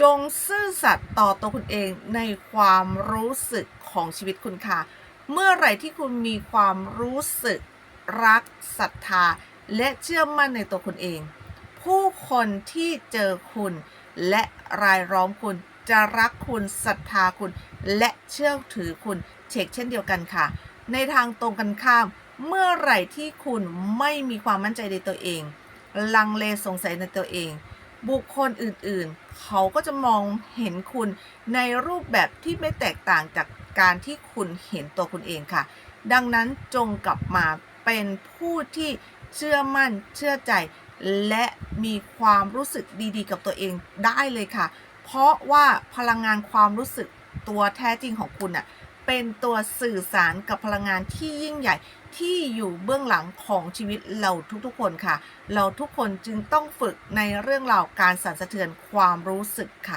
จงซื่อสัตย์ต่อตัวคุณเองในความรู้สึกของชีวิตคุณค่ะ เมื่อไหร่ที่คุณมีความรู้สึกรักศรัทธา และเชื่อมั่นในตัวคุณเอง ผู้คนที่เจอคุณ และรายล้อมคุณจะรักคุณศรัทธาคุณ และเชื่อถือคุณเช็คเช่นเดียวกันค่ะ ในทางตรงกันข้าม เมื่อไหร่ที่คุณไม่มีความมั่นใจในตัวเอง ลังเลสงสัยในตัวเอง บุคคลอื่นๆ เขาก็จะมองเห็นคุณในรูปแบบที่ไม่แตกต่างจากการที่คุณเห็นตัวคุณเองค่ะ ดังนั้นจงกลับมาเป็นผู้ที่เชื่อมั่นเชื่อใจ และมีความรู้สึกดีๆ กับตัวเองได้เลยค่ะ เพราะว่าพลังงานความรู้สึกตัวแท้จริงของคุณน่ะ เป็นตัวสื่อสารกับพลังงานที่ยิ่งใหญ่ที่อยู่เบื้องหลังของชีวิตเราทุกๆคนค่ะ เราทุกคนจึงต้องฝึกในเรื่องราวการสั่นสะเทือนความรู้สึกค่ะ